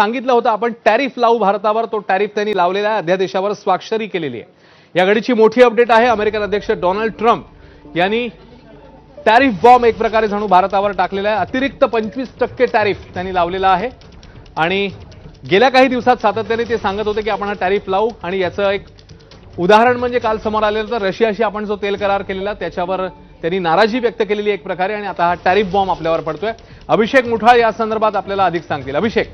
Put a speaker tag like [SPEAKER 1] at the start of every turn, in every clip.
[SPEAKER 1] सांगितलं होतं आपण टॅरिफ लावू भारतावर तो टॅरिफ त्यांनी लावलेला आहे अध्यादेशावर स्वाक्षरी केलेली आहे. या घडीची मोठी अपडेट आहे अमेरिकन अध्यक्ष डोनाल्ड ट्रम्प यांनी टॅरिफ बॉम्ब एक प्रकारे जणू भारतावर टाकलेला आहे. अतिरिक्त पंचवीस टक्के टॅरिफ त्यांनी लावलेला आहे. आणि गेल्या काही दिवसात सातत्याने ते सांगत होते की आपण हा टॅरिफ लावू. आणि याचं एक उदाहरण म्हणजे काल समोर आलेलं तर रशियाशी आपण जो तेल करार केलेला त्याच्यावर त्यांनी नाराजी व्यक्त केलेली एक प्रकारे आणि आता हा टॅरिफ बॉम्ब आपल्यावर पडतोय. अभिषेक मुठाळ या संदर्भात आपल्याला अधिक सांगतील. अभिषेक.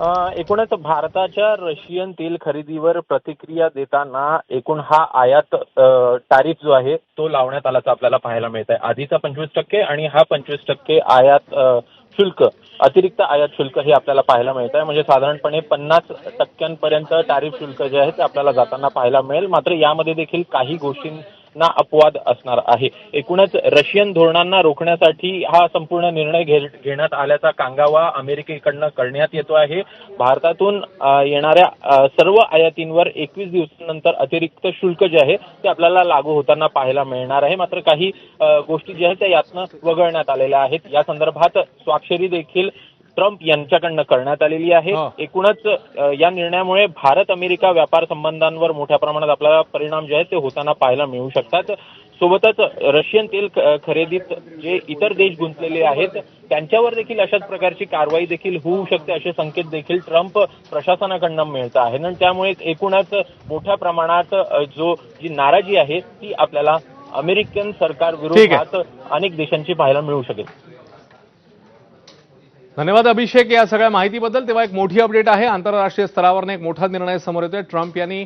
[SPEAKER 2] एकूणच भारताच्या रशियन तेल खरेदीवर प्रतिक्रिया देताना एकूण हा आयात अ, टॅरिफ जो आहे तो लावण्यात आल्याचं आपल्याला पाहायला मिळत आहे आधीचा पंचवीस टक्के आणि हा पंचवीस टक्के आयात शुल्क अतिरिक्त आयात शुल्क हे आपल्याला पाहायला मिळत आहे म्हणजे साधारणपणे पन्नास टक्क्यांपर्यंत टॅरिफ शुल्क जे आहे ते आपल्याला जाताना पाहायला मिळेल. मात्र यामध्ये देखील काही गोष्टी ना अपवाद असणार आहे. एकूणच रशियन धोरणांना रोखण्यासाठी हा संपूर्ण निर्णय घेण्यात आल्याचा कांगावा अमेरिकेकडनं करण्यात येतो आहे. भारतातून येणाऱ्या सर्व आयातींवर एकवीस दिवसानंतर अतिरिक्त शुल्क जे आहे ते आपल्याला लागू होताना पाहायला मिळणार आहे. मात्र काही गोष्टी ज्या आहेत त्या यातनं वगळण्यात आलेल्या आहेत. या संदर्भात स्वाक्षरी देखील ट्रम्प यांच्याकडनं करण्यात आलेली आहे. एकूणच या निर्णयामुळे भारत अमेरिका व्यापार संबंधांवर मोठ्या प्रमाणात आपल्याला परिणाम जे आहेत ते होताना पाहायला मिळू शकतात. सोबतच रशियन तेल खरेदीत जे इतर देश गुंतलेले आहेत त्यांच्यावर देखील अशाच प्रकारची कारवाई देखील होऊ शकते असे संकेत देखील ट्रम्प प्रशासनाकडनं मिळत आहे आणि त्यामुळे एकूणच मोठ्या प्रमाणात जो जी नाराजी आहे ती आपल्याला अमेरिकन सरकार विरोधात अनेक देशांची पाहायला मिळू शकेल.
[SPEAKER 1] धन्यवाद अभिषेक या सगळ्या माहितीबद्दल. तेव्हा एक मोठी अपडेट आहे. आंतरराष्ट्रीय स्तरावरनं एक मोठा निर्णय समोर येतोय. ट्रम्प यांनी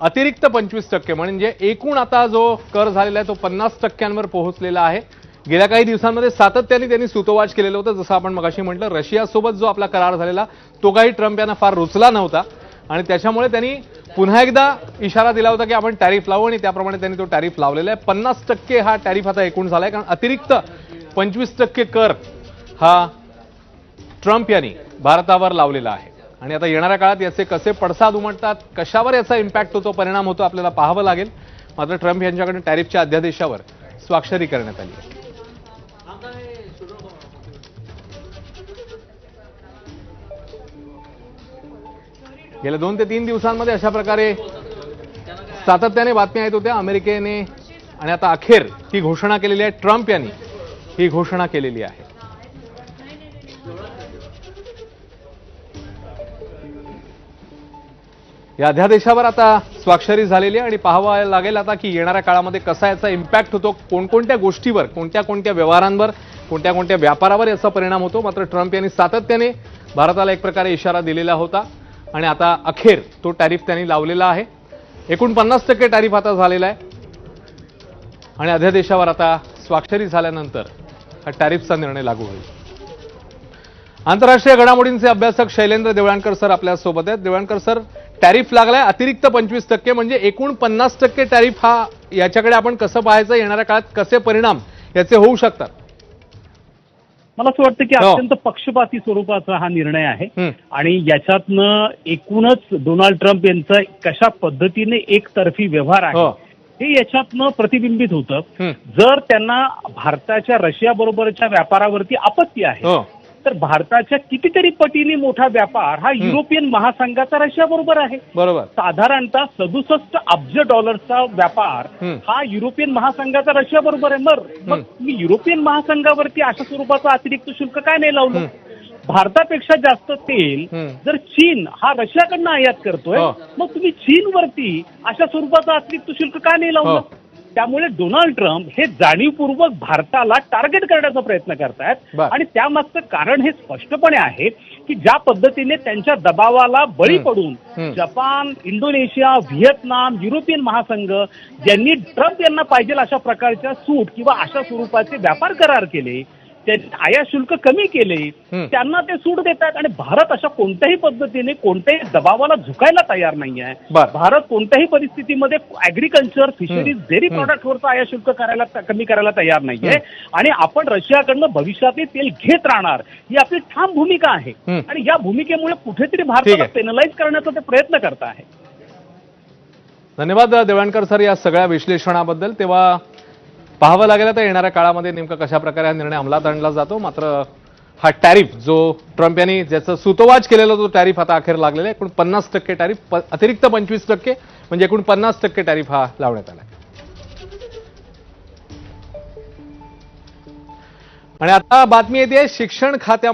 [SPEAKER 1] अतिरिक्त पंचवीस टक्के म्हणजे एकूण आता जो कर झालेला आहे तो पन्नास टक्क्यांवर पोहोचलेला आहे. गेल्या काही दिवसांमध्ये सातत्याने त्यांनी सुतोवाच केलेलं होतं. जसं आपण मगाशी म्हटलं रशियासोबत जो आपला करार झालेला तो काही ट्रम्प यांना फार रुचला नव्हता. आणि त्याच्यामुळे त्यांनी पुन्हा एकदा इशारा दिला होता की आपण टॅरिफ लावू आणि त्याप्रमाणे त्यांनी तो टॅरिफ लावलेला आहे. पन्नास टक्के हा टॅरिफ आता एकूण झाला आहे कारण अतिरिक्त पंचवीस टक्के कर हा ट्रम्प यांनी भारतावर लावलेला आहे. आणि आता येणाऱ्या काळात याचे कसे पडसाद उमटतात कशावर याचा इम्पॅक्ट होतो परिणाम होतो आपल्याला पाहावं लागेल. मात्र ट्रम्प यांच्याकडे टॅरिफच्या अध्यादेशावर स्वाक्षरी करण्यात आली आहे. गेल्या दोन ते तीन दिवसांमध्ये अशा प्रकारे सातत्याने बातम्या येत होत्या. अमेरिकेने आणि आता अखेर ही घोषणा केलेली आहे. ट्रम्प यांनी ही घोषणा केलेली आहे. या अध्यादेशावर आता स्वाक्षरी झालेली आहे आणि पाहावं लागेल आता की येणाऱ्या काळामध्ये कसा याचा इम्पॅक्ट होतो कोणकोणत्या गोष्टीवर कोणत्या कोणत्या व्यवहारांवर कोणत्या कोणत्या व्यापारावर याचा परिणाम होतो. मात्र ट्रम्प यांनी सातत्याने भारताला एक प्रकारे इशारा दिलेला होता आणि आता अखेर तो टॅरिफ त्यांनी लावलेला आहे. एकूण पन्नास टक्के टॅरिफ आता झालेला आहे. आणि अध्यादेशावर आता स्वाक्षरी झाल्यानंतर हा टॅरिफचा निर्णय लागू होईल. आंतरराष्ट्रीय घडामोडींचे अभ्यासक शैलेंद्र देवळाणकर सर आपल्यासोबत आहेत. देवळाणकर सर टॅरिफ लागलाय अतिरिक्त पंचवीस टक्के म्हणजे एकूण पन्नास टक्के टॅरिफ हा याच्याकडे आपण कसं पाहायचं येणाऱ्या काळात कसे परिणाम याचे होऊ शकतात
[SPEAKER 3] मला असं वाटतं की
[SPEAKER 1] हो.
[SPEAKER 3] अत्यंत पक्षपाती स्वरूपाचा हा निर्णय आहे. आणि याच्यातनं एकूणच डोनाल्ड ट्रम्प यांचा कशा पद्धतीने एकतर्फी व्यवहार आहे
[SPEAKER 1] हो.
[SPEAKER 3] हे याच्यातनं प्रतिबिंबित होतं. जर त्यांना भारताच्या रशिया बरोबरच्या व्यापारावरती आपत्ती आहे
[SPEAKER 1] हो
[SPEAKER 3] तर भारताच्या कितीतरी पटीने मोठा व्यापार हा युरोपियन महासंघाचा रशिया बरोबर आहे
[SPEAKER 1] बरोबर
[SPEAKER 3] साधारणतः सदुसष्ट अब्ज डॉलरचा व्यापार
[SPEAKER 1] हं.
[SPEAKER 3] युरोपियन महासंघाचा रशिया बरोबर आहे मग मग तुम्ही युरोपियन महासंघावरती अशा स्वरूपाचं अतिरिक्त शुल्क काय नाही लावलं भारतापेक्षा जास्त तेल. जर चीन हा रशियाकडनं आयात करतोय
[SPEAKER 1] हो.
[SPEAKER 3] मग तुम्ही चीनवरती अशा स्वरूपाचं अतिरिक्त शुल्क का नाही लावलं
[SPEAKER 1] हो.
[SPEAKER 3] त्यामुळे डोनाल्ड ट्रम्प हे जाणीवपूर्वक भारताला टार्गेट करण्याचा प्रयत्न करतायत. आणि त्यामागचं कारण हे स्पष्टपणे आहे की ज्या पद्धतीने त्यांच्या दबावाला बळी. पडून. जपान इंडोनेशिया व्हिएतनाम युरोपियन महासंघ ज्यांनी ट्रम्प यांना पाहिजे अशा प्रकारच्या सूट किंवा अशा स्वरूपाचे व्यापार करार केले आयात शुल्क कमी केले. त्यांना ते सूट देतात आणि भारत अशा कोणत्याही पद्धतीने कोणत्याही दबावाला झुकायला तयार नाही आहे. भारत कोणत्याही परिस्थितीमध्ये ऍग्रिकल्चर फिशरीज डेअरी. प्रॉडक्टवरचा आयात शुल्क करायला कमी करायला तयार नाहीये आणि आपण रशियाकडनं भविष्यातले तेल घेत राहणार ही आपली ठाम भूमिका आहे. आणि या भूमिकेमुळे कुठेतरी भारताला. पेनलाइज करण्याचा ते प्रयत्न करत आहे
[SPEAKER 1] धन्यवाद देवळणकर सर या सगळ्या विश्लेषणाबद्दल तेव्हा पाहावं लागेल आता येणाऱ्या काळामध्ये नेमकं कशा प्रकारे हा निर्णय अंमलात आणला जातो. मात्र हा टॅरिफ जो ट्रम्प यांनी ज्याचं सुतोवाच केलेला तो टॅरिफ आता अखेर लागलेला आहे. एकूण पन्नास टक्के टॅरिफ अतिरिक्त पंचवीस टक्के म्हणजे एकूण पन्नास टक्के टॅरिफ हा लावण्यात आला आणि आता बातमी येते शिक्षण खात्या